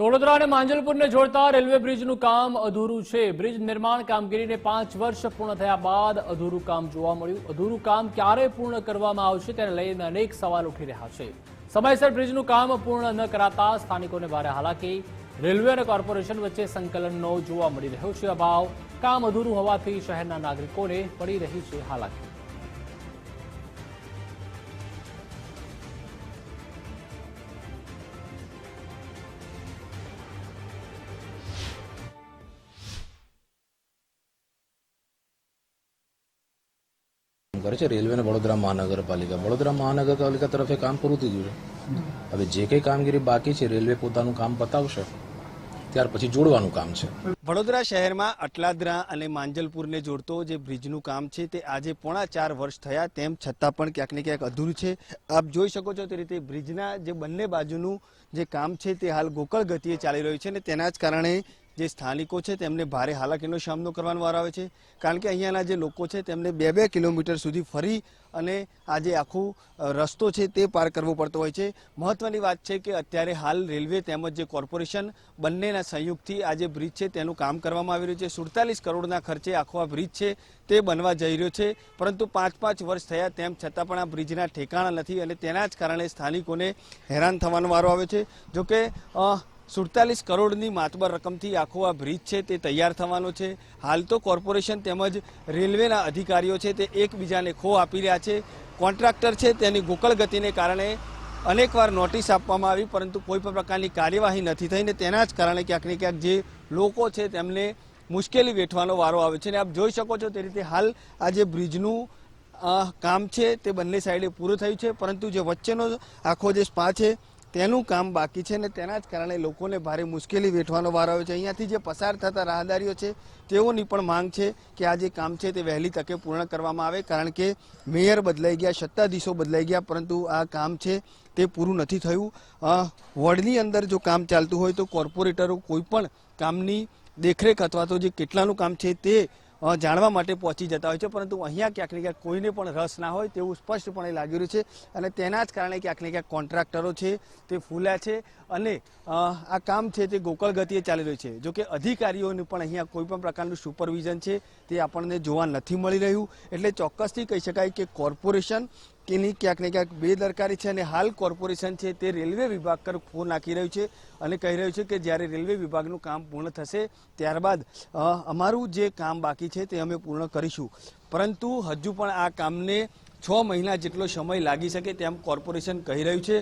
વડોદરા અને માંજલપુરને જોડતા રેલવે બ્રિજનું કામ અધૂરું છે. બ્રિજ નિર્માણ કામગીરીને પાંચ વર્ષ પૂર્ણ થયા બાદ અધૂરું કામ જોવા મળ્યું. અધૂરું કામ ક્યારે પૂર્ણ કરવામાં આવશે તેને લઈને અનેક સવાલ ઉઠી રહ્યા છે. સમયસર બ્રિજનું કામ પૂર્ણ ન કરાતા સ્થાનિકોને ભારે હાલાકી. રેલવે અને કોર્પોરેશન વચ્ચે સંકલનનો જોવા મળી રહ્યો છે. અભાવ કામ અધૂરું હોવાથી શહેરના નાગરિકોને પડી રહી છે હાલાકી. કરે છે. રેલવે વડોદરા મહાનગરપાલિકા. વડોદરા મહાનગરપાલિકા તરફે કામ પૂરું થઈ ગયું છે. હવે જે કંઈ કામગીરી બાકી છે, રેલવે પોતાનું કામ પતાવશે, ત્યાર પછી જોડવાનું કામ છે. વડોદરા શહેરમાં અટલાદરા અને માંજલપુરને જોડતો જે બ્રિજનું કામ છે, તે આજે પોણા ચાર વર્ષ થયા, તેમ છતાં પણ ક્યાંક ને ક્યાંક અધૂરું છે. આપ જોઈ શકો છો તે રીતે બ્રિજના જે બંને બાજુનું જે કામ છે, તે હાલ ગોકળ ગતિએ ચાલી રહ્યું છે અને તેના જ કારણે જે સ્થાનિકો છે તેમને ભારે હાલાકીનો સામનો કરવાનો વારો આવે છે. કારણ કે અહીંયાના જે લોકો છે તેમને બે બે કિલોમીટર સુધી ફરી અને આ જે આખું રસ્તો છે તે પાર કરવો પડતો હોય છે. મહત્વની વાત છે કે અત્યારે હાલ રેલવે તેમજ જે કોર્પોરેશન બંનેના સંયુક્તથી આ જે બ્રિજ છે તેનું કામ કરવામાં આવી રહ્યું છે. સુડતાલીસ કરોડના ખર્ચે આખો આ બ્રિજ છે તે બનવા જઈ રહ્યો છે. પરંતુ પાંચ પાંચ વર્ષ થયા તેમ છતાં પણ આ બ્રિજના ઠેકાણા નથી અને તેના જ કારણે સ્થાનિકોને હેરાન થવાનો વારો આવે છે. જોકે સુડતાલીસ કરોડની માતબર રકમથી આખો આ બ્રિજ છે તે તૈયાર થવાનો છે. હાલ તો કોર્પોરેશન તેમજ રેલવેના અધિકારીઓ છે તે એકબીજાને ખો આપી રહ્યા છે. કોન્ટ્રાક્ટર છે તેની ગોકળ ગતિને કારણે અનેકવાર નોટિસ આપવામાં આવી, પરંતુ કોઈ પણ પ્રકારની કાર્યવાહી નથી થઈને તેના જ કારણે ક્યાંક ને ક્યાંક જે લોકો છે તેમને મુશ્કેલી વેઠવાનો વારો આવે છે અને આપ જોઈ શકો છો તે રીતે હાલ આ જે બ્રિજનું કામ છે તે બંને સાઈડે પૂરું થયું છે, પરંતુ જે વચ્ચેનો આખો જે સ્પા છે તેનું કામ બાકી છે ને તેના જ કારણે લોકોને ભારે મુશ્કેલી વેઠવાનો વારો આવ્યો છે. અહીંયાથી જે પસાર થતા રાહદારીઓ છે, તેઓની પણ માંગ છે કે આ જે કામ છે તે વહેલી તકે પૂર્ણ કરવામાં આવે, કારણ કે મેયર બદલાઈ ગયા, સત્તાધીશો બદલાઈ ગયા, પરંતુ આ કામ છે તે પૂરું નથી થયું. વોર્ડની અંદર જો કામ ચાલતું હોય તો કોર્પોરેટરો કોઈ પણ કામની દેખરેખ અથવા તો જે કેટલાનું કામ છે તે જાણવા માટે પહોંચી જતા હોય છે, પરંતુ અહીંયા ક્યાંક ને ક્યાંક કોઈને પણ રસ ના હોય તેવું સ્પષ્ટપણે લાગી રહ્યું છે. અને તેના જ કારણે ક્યાંક ને ક્યાંક કોન્ટ્રાક્ટરો છે, તે ફૂલ્યા છે અને આ કામ છે તે ગોકળ ગતિએ ચાલી રહ્યું છે. જોકે અધિકારીઓને પણ અહીંયા કોઈ પણ પ્રકારનું સુપરવિઝન છે તે આપણને જોવા નથી મળી રહ્યું. એટલે ચોક્કસથી કહી શકાય કે કોર્પોરેશન કેની ક્યાંક ને ક્યાંક બેદરકારી છે અને હાલ કોર્પોરેશન છે તે રેલવે વિભાગ પર ફોન નાખી રહ્યું છે અને કહી રહ્યું છે કે જ્યારે રેલવે વિભાગનું કામ પૂર્ણ થશે ત્યારબાદ અમારું જે કામ બાકી છે તે અમે પૂર્ણ કરીશું. પરંતુ હજુ પણ આ કામને છ મહિના જેટલો સમય લાગી શકે તેમ કોર્પોરેશન કહી રહ્યું છે.